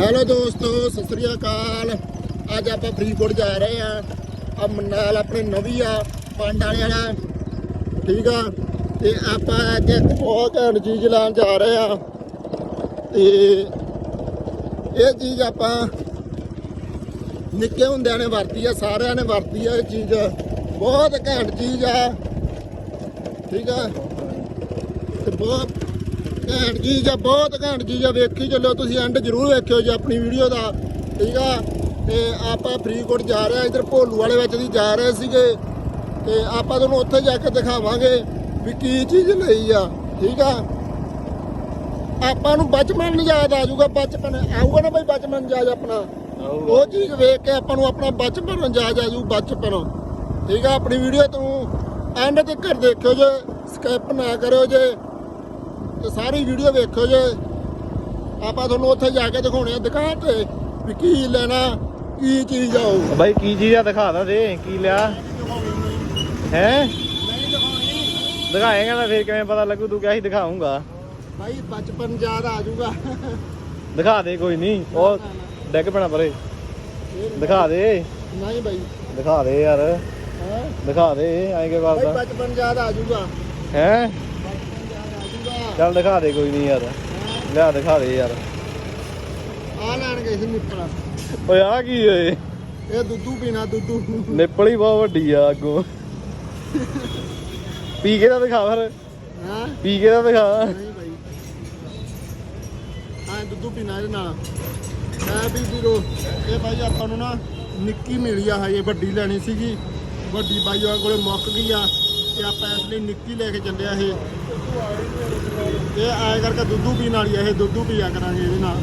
Hello ਦੋਸਤੋ, ਸਤਿ ਸ੍ਰੀ ਅਕਾਲ। ਅੱਜ ਆਪਾਂ ਫਰੀਦਕੋਟ ਜਾ ਰਹੇ ਆ ਆ ਨਾਲ ਆਪਣੇ ਨਵੀਂ ਆ, ਪੰਡ ਵਾਲੇ ਵਾਲਾ। ਠੀਕ ਆ? ਤੇ ਆਪਾਂ ਅੱਜ ਇੱਕ ਬਹੁਤ ਘੈਂਟ ਚੀਜ਼ ਲੈਣ ਜਾ ਰਹੇ ਆ ਤੇ ਇਹ ਚੀਜ਼ ਆਪਾਂ ਨਿੱਕੇ ਹੁੰਦਿਆਂ ਨੇ ਵਰਤੀ ਆ, ਸਾਰਿਆਂ ਨੇ ਵਰਤੀ ਆ ਇਹ ਚੀਜ਼। ਬਹੁਤ ਘੈਂਟ ਚੀਜ਼ ਆ। ਠੀਕ ਆ? ਤੇ ਬਹੁਤ ਘੈਂਟ ਚੀਜ਼ ਆ ਬਹੁਤ ਘੈਂਟ ਚੀਜ਼ ਆ ਵੇਖੀ ਚੱਲੋ ਤੁਸੀਂ ਐਂਡ ਜ਼ਰੂਰ ਵੇਖਿਓ ਜੀ ਆਪਣੀ ਵੀਡੀਓ ਦਾ ਠੀਕ ਆ? ਤੇ ਆਪਾਂ ਫਰੀਦਕੋਟ ਜਾ ਰਹੇ ਆ ਇਧਰ ਭੋਲੂ ਵਾਲੇ ਵਿੱਚ ਦੀ ਜਾ ਰਹੇ ਸੀਗੇ। ਤੇ ਆਪਾਂ ਤੁਹਾਨੂੰ ਉੱਥੇ ਜਾ ਕੇ ਦਿਖਾਵਾਂਗੇ ਵੀ ਕੀ ਚੀਜ਼ ਲਈ ਆ ਠੀਕ ਆ? ਆਪਾਂ ਨੂੰ ਬਚਪਨ ਯਾਦ ਆ ਜਾਊਗਾ ਬਚਪਨ ਆਊਗਾ ਨਾ ਬਈ ਬਚਪਨ ਯਾਦ ਆਪਣਾ? ਉਹ ਚੀਜ਼ ਵੇਖ ਕੇ ਆਪਾਂ ਨੂੰ ਆਪਣਾ ਬਚਪਨ ਯਾਦ ਆ ਜਾਊ ਬਚਪਨ। ਠੀਕ ਆ ਆਪਣੀ ਵੀਡੀਓ ਤੋਂ ਐਂਡ ਤੱਕ ਦੇਖਿਓ ਜੇ ਸਕਿਪ ਨਾ ਕਰਿਓ ਜੇ। ਸਾਰੀ ਵੀਡੀਓ ਵੇਖਿਓ ਜੇ। ਆਪਾਂ ਤੁਹਾਨੂੰ ਉੱਥੇ ਜਾ ਕੇ ਦਿਖਾਉਣੇ ਆ। ਦੁਕਾਨ ਤੇ ਵੀ ਕੀ ਲੈਣਾ ਕੀ ਚੀਜ਼ ਆ ਉਹ। ਬਾਈ ਕੀ ਚੀਜ਼ ਆ ਦਿਖਾ ਦਾ ਦੇ ਕੀ ਲਿਆ? ਹੈ? ਦਿਖਾਏਗਾ ਤਾਂ ਫੇਰ ਕਿਵੇਂ ਪਤਾ ਲੱਗੂ ਤੂੰ ਕਿਹਾ ਸੀ ਦਿਖਾਉਂਗਾ ਭਾਈ ਬਚਪਨ ਯਾਦ ਆ ਜਾਊਗਾ। ਦਿਖਾ ਦੇ ਕੋਈ ਨਹੀਂ ਉਹ ਡਿੱਗ ਪੈਣਾ ਪਰੇ। ਦਿਖਾ ਦੇ। ਨਹੀਂ ਭਾਈ ਦਿਖਾ ਦੇ ਯਾਰ। ਹੈ? ਦਿਖਾ ਦੇ ਐਂ ਕਿ ਕਰਦਾ? ਬਚਪਨ ਯਾਦ ਆ ਜਾਊਗਾ। ਹੈ ਬਚਪਨ ਯਾਦ ਆ ਜਾਊਗਾ ਚੱਲ ਦਿਖਾ ਦੇ ਕੋਈ ਨਹੀਂ ਯਾਰ। ਲਿਆ ਦਿਖਾ ਦੇ ਯਾਰ। ਆ ਲੈਣ ਗਏ ਸੀ ਨਿੱਪਲ। ਓਏ ਆ ਕੀ ਓਏ ਇਹ ਦੁੱਧੂ ਪੀਣਾ ਦੁੱਧੂ। ਨਿੱਪਲ ਹੀ ਬਹੁਤ ਵੱਡੀ ਆ ਅੱਗੋਂ। ਪੀ ਕੇ ਤਾਂ ਦਿਖਾ ਫਿਰ। ਹਾਂ? ਪੀ ਕੇ ਤਾਂ ਦਿਖਾ। ਨਹੀਂ ਭਾਈ ਹਾਂ ਦੁੱਧੂ ਪੀਣਾ ਇਹਦੇ ਨਾਲ। ਮੈਂ ਵੀ ਵੀਰੋ ਇਹ ਭਾਈ ਆਪਾਂ ਨੂੰ ਨਾ ਨਿੱਕੀ ਮਿਲੀ ਆ ਹਜੇ ਵੱਡੀ ਲੈਣੀ ਸੀਗੀ। ਵੱਡੀ ਬਾਈ ਉਹਨਾਂ ਕੋਲੇ ਮੁੱਕ ਗਈ ਆ ਤੇ ਆਪਾਂ ਇਸ ਲਈ ਨਿੱਕੀ ਲੈ ਕੇ ਚੱਲਿਆ ਇਹ। ਇਹ ਆਏ ਕਰਕੇ ਦੁੱਧੂ ਪੀਣ ਵਾਲੀ ਆ ਇਹ ਦੁੱਧੂ ਪੀਆ ਕਰਾਂਗੇ ਇਹਦੇ ਨਾਲ।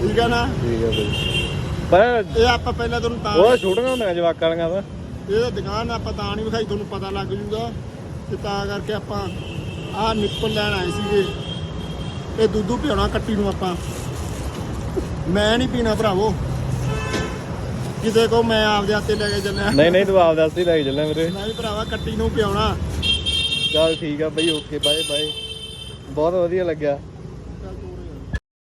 ਠੀਕ ਆ ਨਾ? ਠੀਕ ਹੈ ਬਈ। ਪਰ ਇਹ ਆਪਾਂ ਪਹਿਲਾਂ ਤੁਹਾਨੂੰ ਤਾਂ ਉਹ ਛੋਟੀਆਂ ਹੁੰਦੀਆਂ ਜਵਾਕਾਂ ਵਾਲੀਆਂ ਤਾਂ ਇਹ ਦੁਕਾਨ ਆਪਾਂ ਤਾਂ ਨਹੀਂ ਵਿਖਾਈ ਤੁਹਾਨੂੰ ਪਤਾ ਲੱਗ ਜੂਗਾ। ਤੇ ਤਾਂ ਕਰਕੇ ਆਪਾਂ ਆਹ ਨਿੱਪਲ ਲੈਣ ਆਏ ਸੀਗੇ। ਇਹ ਦੁੱਧੂ ਪਿਆਉਣਾ ਕੱਟੀ ਨੂੰ ਆਪਾਂ। ਮੈਂ ਨਹੀਂ ਪੀਣਾ ਭਰਾਵੋ। ਕਿਤੇ ਕੋ ਮੈਂ ਆਪਦੇ ਹੱਥੇ ਲੈ ਕੇ ਚੱਲਿਆ। ਨਹੀਂ ਨਹੀਂ ਤੂੰ ਆਪ ਦੱਸ ਹੀ ਲੈ ਕੇ ਚੱਲਿਆ ਵੀਰੇ। ਮੈਂ ਵੀ ਭਰਾਵਾ ਕੱਟੀ ਨੂੰ ਪਿਆਉਣਾ। ਚੱਲ ਠੀਕ ਆ ਬਈ ਓਕੇ ਬਾਏ ਬਾਏ ਬਹੁਤ ਵਧੀਆ ਲੱਗਿਆ।